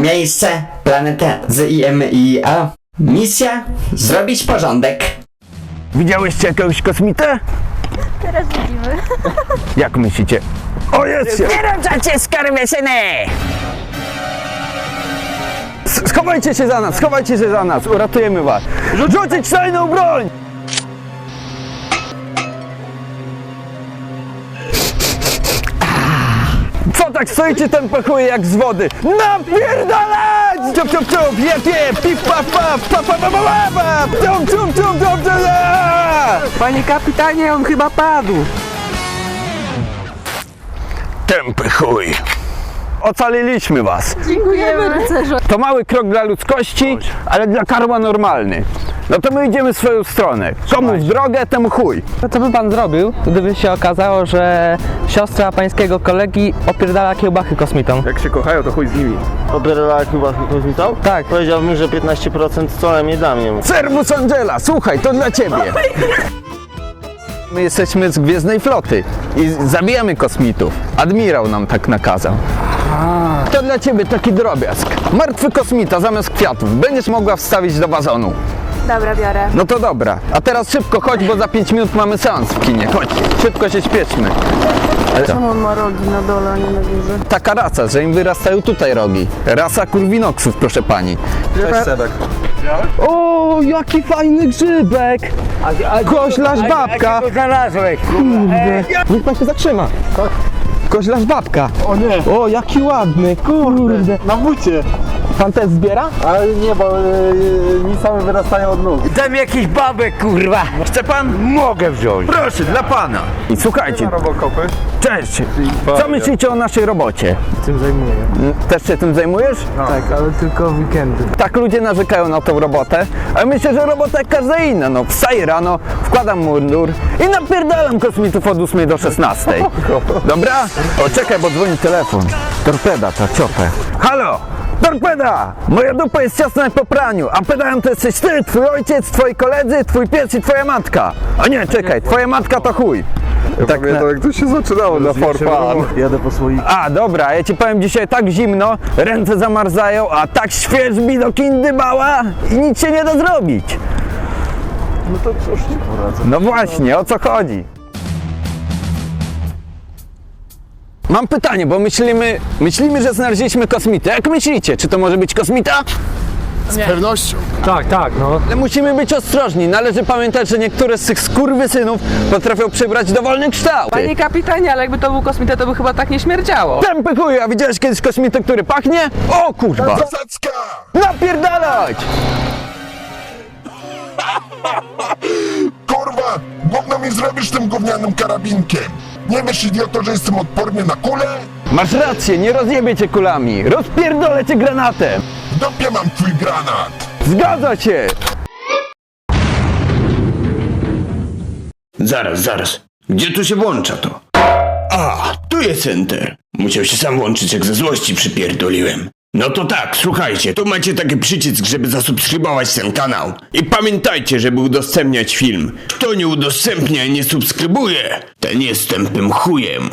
Miejsce, planeta z IMIA. Misja, zrobić porządek. Widziałyście jakiegoś kosmitę? Teraz widzimy. Jak myślicie? O, jest się! Kierowcacie skarwysyny! S- Schowajcie się za nas, schowajcie się za nas, uratujemy was. Rzucić tajną broń! Tak stoicie ten pachuje jak z wody? Napierdalać! Ciup, ciup, ciup, jep, jep, pip, pap, pap, pap, pap, pap, pap, pap, ciup, ciup, ciup, ciup, aaa! Panie kapitanie, on chyba padł. Tępy chuj. Ocaliliśmy was. Dziękujemy rycerzu. To mały krok dla ludzkości, ale dla karła normalny. No to my idziemy w swoją stronę. Komu w drogę, temu chuj. No co by pan zrobił, gdyby się okazało, że siostra pańskiego kolegi opierdala kiełbachy kosmitom? Jak się kochają, to chuj z nimi. Opierała chyba kosmitą? Tak. Powiedziałbym, że 15% co najmniej dla mnie. Servus Angela, słuchaj, to dla ciebie. My jesteśmy z Gwiezdnej Floty i zabijamy kosmitów. Admirał nam tak nakazał. To dla ciebie taki drobiazg. Martwy kosmita zamiast kwiatów będziesz mogła wstawić do wazonu. Dobra, biorę. No to dobra. A teraz szybko chodź, bo za 5 minut mamy seans w kinie. Chodź, szybko się śpieszmy. Ale co? On ma rogi na dole, a nie na górze. Taka raca, że im wyrastają tutaj rogi. Rasa kurwinoksów, proszę pani. Cześć Sebek. O, jaki fajny grzybek! Koźlarz babka! znalazłeś? Niech pan się zatrzyma. Koźlarz babka. O nie. O, jaki ładny, kurde. Na bucie. Pan też zbiera? Ale nie, bo yy, mi same wyrastają od nóg. Dam jakiś babek, kurwa! Chce pan? Mogę wziąć. Proszę, dla pana. I słuchajcie. Robokopy. Cześć. Co myślicie o naszej robocie? Tym zajmuję. Mm, Też się tym zajmujesz? Tak, ale tylko w weekendy. Tak ludzie narzekają na tą robotę, a myślę, że robota jak każda inna. No, wstaję rano, wkładam mundur i napierdalam kosmitów od 8 do 16. Dobra? O, czekaj, bo dzwoni telefon. Torpeda, ta ciopę. Halo! Torpeda! Moja dupa jest ciasna jak po praniu, a pedałem to jesteś ty, twój ojciec, twoi koledzy, twój pies i twoja matka. A nie, czekaj, twoja matka to chuj. tak na... jak to się zaczynało na for fun. Jadę po swoich. A, dobra, ja ci powiem dzisiaj tak zimno, ręce zamarzają, a tak świeżbi do kindybała i nic się nie da zrobić. No to cóż poradzę. No właśnie, o co chodzi? Mam pytanie, bo myślimy, myślimy, że znaleźliśmy kosmitę. Jak myślicie, czy to może być kosmita? Z pewnością. Tak, tak, no. Ale musimy być ostrożni. Należy pamiętać, że niektóre z tych skurwysynów potrafią przybrać dowolny kształt. Panie kapitanie, ale jakby to był kosmita, to by chyba tak nie śmierdziało. Tępy chuj, a widziałeś kiedyś kosmitę, który pachnie? O kurwa! Napierdalać! Kurwa, gówno mi zrobisz tym gównianym karabinkiem? Nie wiesz, idioto, że jestem odporny na kulę? Masz rację, nie rozjebie cię kulami. Rozpierdolę cię granatem. W dupie mam twój granat! Zgadza się! Zaraz, zaraz. Gdzie tu się włącza to? A, tu jest enter. Musiał się sam włączyć, jak ze złości przypierdoliłem. No to tak, słuchajcie, tu macie taki przycisk, żeby zasubskrybować ten kanał. I pamiętajcie, żeby udostępniać film. Kto nie udostępnia i nie subskrybuje, ten jest tępym chujem.